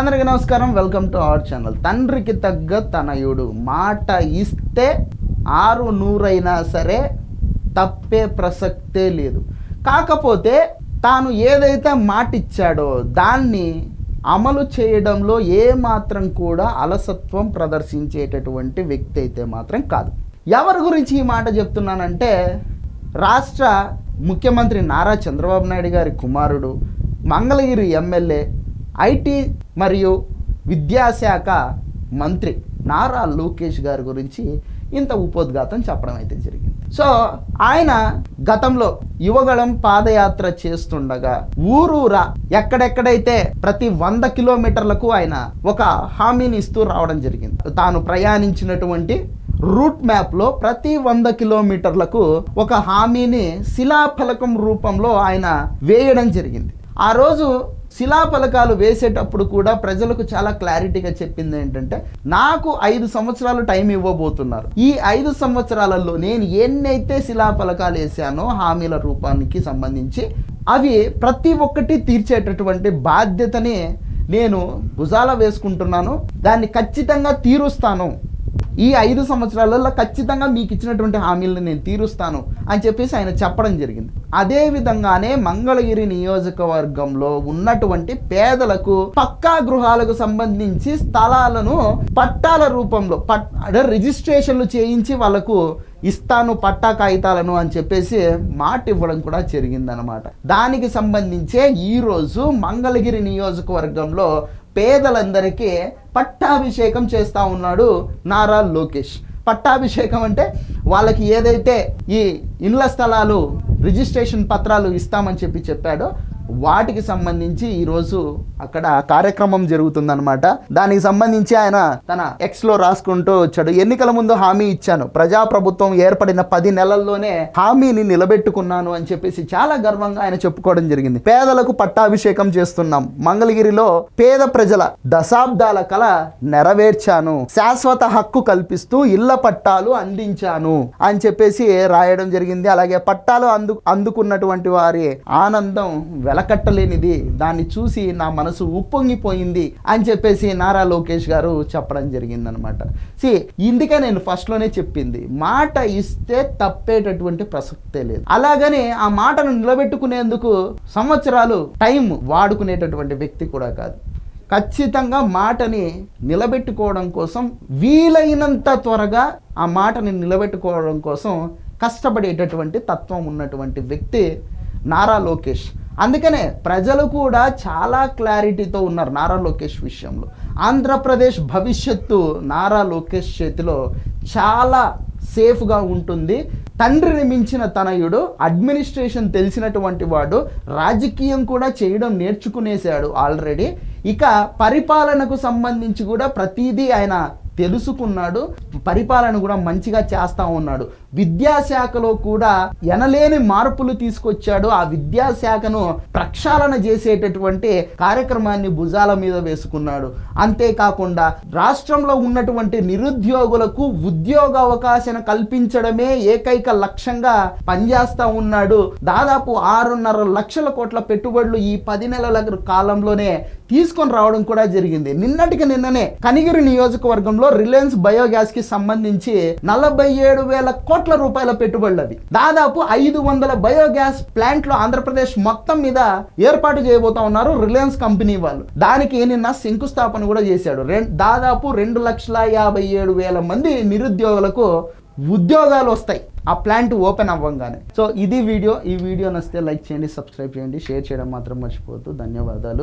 అందరికీ నమస్కారం. Welcome to our channel. తండ్రికి తగ్గ తనయుడు. మాట ఇస్తే ఆరు నూరైనా సరే తప్పే ప్రసక్తే లేదు. కాకపోతే తాను ఏదైతే మాట ఇచ్చాడో దాన్ని అమలు చేయడంలో ఏ మాత్రం కూడా అలసత్వం ప్రదర్శించేటటువంటి వ్యక్తి అయితే మాత్రం కాదు. ఎవరి గురించి ఈ మాట చెప్తున్నానంటే రాష్ట్ర ముఖ్యమంత్రి నారా చంద్రబాబు నాయుడు గారి కుమారుడు మంగళగిరి ఎమ్మెల్యే ఐటీ మరియు విద్యాశాఖ మంత్రి నారా లోకేష్ గారి గురించి ఇంత ఉపోద్ఘాతం చెప్పడం అయితే జరిగింది. సో ఆయన గతంలో యువగళం పాదయాత్ర చేస్తుండగా ఊరూరా ఎక్కడెక్కడైతే ప్రతి వంద కిలోమీటర్లకు ఆయన ఒక హామీని ఇస్తూ రావడం జరిగింది. తాను ప్రయాణించినటువంటి రూట్ మ్యాప్లో ప్రతి వంద కిలోమీటర్లకు ఒక హామీని శిలాఫలకం రూపంలో ఆయన వేయడం జరిగింది. ఆ రోజు శిలాఫలకాలు వేసేటప్పుడు కూడా ప్రజలకు చాలా క్లారిటీగా చెప్పింది ఏంటంటే నాకు ఐదు సంవత్సరాలు టైం ఇవ్వబోతున్నారు. ఈ ఐదు సంవత్సరాలలో నేను ఎన్నైతే శిలాఫలకాలు వేసానో హామీల రూపానికి సంబంధించి అవి ప్రతి ఒక్కటి తీర్చేటటువంటి బాధ్యతని నేను భుజాల వేసుకుంటున్నాను. దాన్ని ఖచ్చితంగా తీరుస్తాను. ఈ ఐదు సంవత్సరాలలో ఖచ్చితంగా మీకు ఇచ్చినటువంటి హామీలను నేను తీరుస్తాను అని చెప్పేసి ఆయన చెప్పడం జరిగింది. అదేవిధంగానే మంగళగిరి నియోజకవర్గంలో ఉన్నటువంటి పేదలకు పక్కా గృహాలకు సంబంధించి స్థలాలను పట్టాల రూపంలో పట్ అంటే రిజిస్ట్రేషన్లు చేయించి వాళ్ళకు ఇస్తాను పట్టా కాగితాలను అని చెప్పేసి మాట ఇవ్వడం కూడా జరిగిందనమాట దానికి సంబంధించే ఈరోజు మంగళగిరి నియోజకవర్గంలో పేదలందరికీ పట్టాభిషేకం చేస్తూ ఉన్నాడు నారా లోకేష్. పట్టాభిషేకం అంటే వాళ్ళకి ఏదైతే ఈ ఇండ్ల స్థలాలు రిజిస్ట్రేషన్ పత్రాలు ఇస్తామని చెప్పి చెప్పాడో వాటికి సంబంధించి ఈరోజు అక్కడ కార్యక్రమం జరుగుతుందనమాట దానికి సంబంధించి ఆయన తన ఎక్స్లో రాసుకుంటూ వచ్చాడు. ఎన్నికల ముందు హామీ ఇచ్చాను. ప్రజాప్రభుత్వం ఏర్పడిన పది నెలల్లోనే హామీని నిలబెట్టుకున్నాను అని చెప్పేసి చాలా గర్వంగా ఆయన చెప్పుకోవడం జరిగింది. పేదలకు పట్టాభిషేకం చేస్తున్నాం. మంగళగిరిలో పేద ప్రజల దశాబ్దాల కల నెరవేర్చాను. శాశ్వత హక్కు కల్పిస్తూ ఇళ్ళ పట్టాలు అందించాను అని చెప్పేసి రాయడం జరిగింది. అలాగే పట్టాలు అందు అందుకున్నటువంటి వారి ఆనందం వెలకట్టలేనిది దాన్ని చూసి నా మనసు ఉప్పొంగిపోయింది అని చెప్పేసి నారా లోకేష్ గారు చెప్పడం జరిగిందనమాట. సి ఇందుకే నేను ఫస్ట్లోనే చెప్పింది. మాట ఇస్తే తప్పేటటువంటి ప్రసక్తే లేదు. అలాగనే ఆ మాటను నిలబెట్టుకునేందుకు సంవత్సరాలు టైం వాడుకునేటటువంటి వ్యక్తి కూడా కాదు. ఖచ్చితంగా మాటని నిలబెట్టుకోవడం కోసం వీలైనంత త్వరగా ఆ మాటని నిలబెట్టుకోవడం కోసం కష్టపడేటటువంటి తత్వం ఉన్నటువంటి వ్యక్తి నారా లోకేష్. అందుకనే ప్రజలు కూడా చాలా క్లారిటీతో ఉన్నారు నారా లోకేష్ విషయంలో. ఆంధ్రప్రదేశ్ భవిష్యత్తు నారా లోకేష్ చేతిలో చాలా సేఫ్గా ఉంటుంది. తండ్రిని మించిన తనయుడు అడ్మినిస్ట్రేషన్ తెలిసినటువంటి వాడు రాజకీయం కూడా చేయడం నేర్చుకునేశాడు ఆల్రెడీ. ఇక పరిపాలనకు సంబంధించి కూడా ప్రతిదీ ఆయన తెలుసుకున్నాడు పరిపాలన కూడా మంచిగా చేస్తూ ఉన్నాడు. విద్యాశాఖలో కూడా ఎనలేని మార్పులు తీసుకొచ్చాడు. ఆ విద్యాశాఖను ప్రక్షాళన చేసేటటువంటి కార్యక్రమాన్ని భుజాల మీద వేసుకున్నాడు. అంతేకాకుండా రాష్ట్రంలో ఉన్నటువంటి నిరుద్యోగులకు ఉద్యోగ అవకాశం కల్పించడమే ఏకైక లక్ష్యంగా పనిచేస్తూ ఉన్నాడు. దాదాపు ఆరున్నర లక్షల కోట్ల పెట్టుబడులు ఈ పది నెలల కాలంలోనే తీసుకొని రావడం కూడా జరిగింది. నిన్నటికి నిన్ననే కనిగిరి నియోజకవర్గంలో రిలయన్స్ బయోగ్యాస్కి సంబంధించి నలభై ఏడు వేల కోట్ల రూపాయల పెట్టుబడులు అవి. దాదాపు ఐదు వందల బయోగ్యాస్ ప్లాంట్లు ఆంధ్రప్రదేశ్ మొత్తం మీద ఏర్పాటు చేయబోతా ఉన్నారు రిలయన్స్ కంపెనీ వాళ్ళు. దానికి నిన్న శంకుస్థాపన కూడా చేశాడు. దాదాపు రెండు లక్షల యాభై ఏడు వేల మంది నిరుద్యోగులకు ఉద్యోగాలు వస్తాయి. ఆ ప్లాంట్ ఓపెన్ అవ్వంగానే. సో ఇది వీడియో. ఈ వీడియో నచ్చితే లైక్ చేయండి సబ్స్క్రైబ్ చేయండి షేర్ చేయడం మాత్రం మర్చిపోవద్దు. ధన్యవాదాలు.